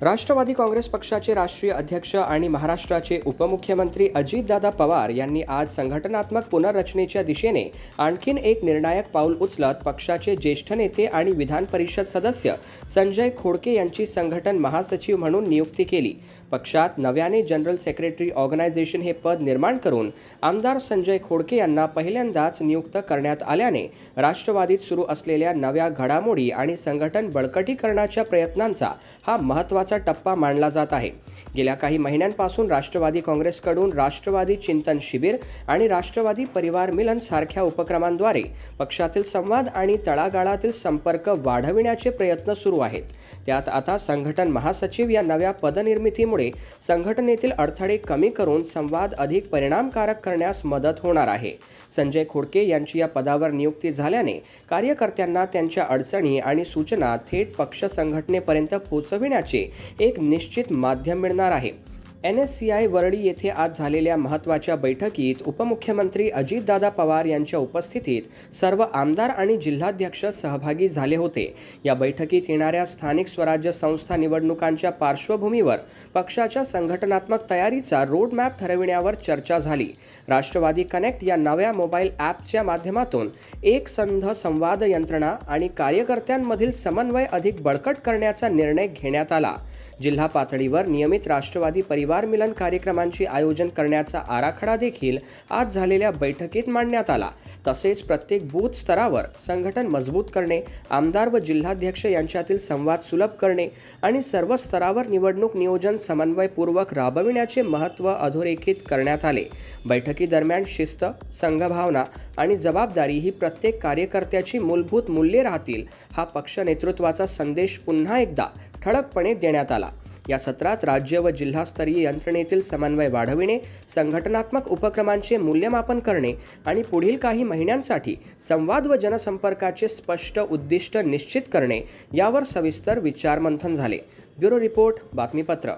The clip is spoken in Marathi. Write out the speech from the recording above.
राष्ट्रवादी काँग्रेस पक्षाचे राष्ट्रीय अध्यक्ष आणि महाराष्ट्राचे उपमुख्यमंत्री अजितदादा पवार यांनी आज संघटनात्मक पुनर्रचनेच्या दिशेने आणखीन एक निर्णायक पाऊल उचलत पक्षाचे ज्येष्ठ नेते आणि विधान परिषद सदस्य संजय खोडके यांची संघटन महासचिव म्हणून नियुक्ती केली. पक्षात नव्याने जनरल सेक्रेटरी ऑर्गनायझेशन हे पद निर्माण करून आमदार संजय खोडके यांना पहिल्यांदाच नियुक्त करण्यात आल्याने राष्ट्रवादीत सुरू असलेल्या नव्या घडामोडी आणि संघटन बळकटीकरणाच्या प्रयत्नांचा हा महत्त्वाचा टप्पा मानला जात आहे. गेल्या काही महिन्यांपासून राष्ट्रवादी काँग्रेसकडून राष्ट्रवादी चिंतन शिबिर आणि राष्ट्रवादी परिवार मिलन सारख्या उपक्रमांद्वारे पक्षातील संवाद आणि तळागाळातील संपर्क वाढविण्याचे प्रयत्न सुरू आहेत. त्यात आता संघटन महासचिव या नव्या पदनिर्मितीमुळे संघटनेतील अडथळे कमी करून संवाद अधिक परिणामकारक करण्यास मदत होणार आहे. संजय खोडके यांची या पदावर नियुक्ती झाल्याने कार्यकर्त्यांना त्यांच्या अडचणी आणि सूचना थेट पक्ष संघटनेपर्यंत पोहोचविण्याचे एक निश्चित माध्यम मिळणार आहे. N S C I Worli येथे आज झालेल्या महत्त्वाच्या बैठकीत उपमुख्यमंत्री अजितदादा पवार यांच्या उपस्थितीत सर्व आमदार आणि जिल्हाध्यक्ष सहभागी झाले होते. या बैठकीत येणाऱ्या स्थानिक स्वराज्य संस्था निवडणुकांच्या पार्श्वभूमीवर पक्षाच्या संघटनात्मक तयारीचा रोडमॅप ठरविण्यावर चर्चा झाली. राष्ट्रवादी कनेक्ट या नव्या मोबाईल ॲपच्या माध्यमातून एक संध संवाद यंत्रणा आणि कार्यकर्त्यांमधील समन्वय अधिक बळकट करण्याचा निर्णय घेण्यात आला. जिल्हा पातळीवर नियमित राष्ट्रवादी परिवार परिवार मिलन कार्यक्रमांचे आयोजन करण्याचा आराखडा देखील आज झालेल्या बैठकीत मांडण्यात आला. तसेच प्रत्येक बूथ स्तरावर संघटन मजबूत करणे आमदार व जिल्हाध्यक्ष यांच्यातील संवाद सुलभ करणे आणि सर्व स्तरावर निवडणूक नियोजन समन्वयपूर्वक राबविण्याचे महत्त्व अधोरेखित करण्यात आले. बैठकीदरम्यान शिस्त संघभावना आणि जबाबदारी ही प्रत्येक कार्यकर्त्याची मूलभूत मूल्ये राहतील हा पक्ष नेतृत्वाचा संदेश पुन्हा एकदा ठळकपणे देण्यात आला. या सत्रात राज्य व जिल्हास्तरीय यंत्रणेतील समन्वय वाढविणे संघटनात्मक उपक्रमांचे मूल्यमापन करणे आणि पुढील काही महिन्यांसाठी संवाद व जनसंपर्काचे स्पष्ट उद्दिष्ट निश्चित करणे यावर सविस्तर विचारमंथन झाले. ब्युरो रिपोर्ट बातमीपत्र.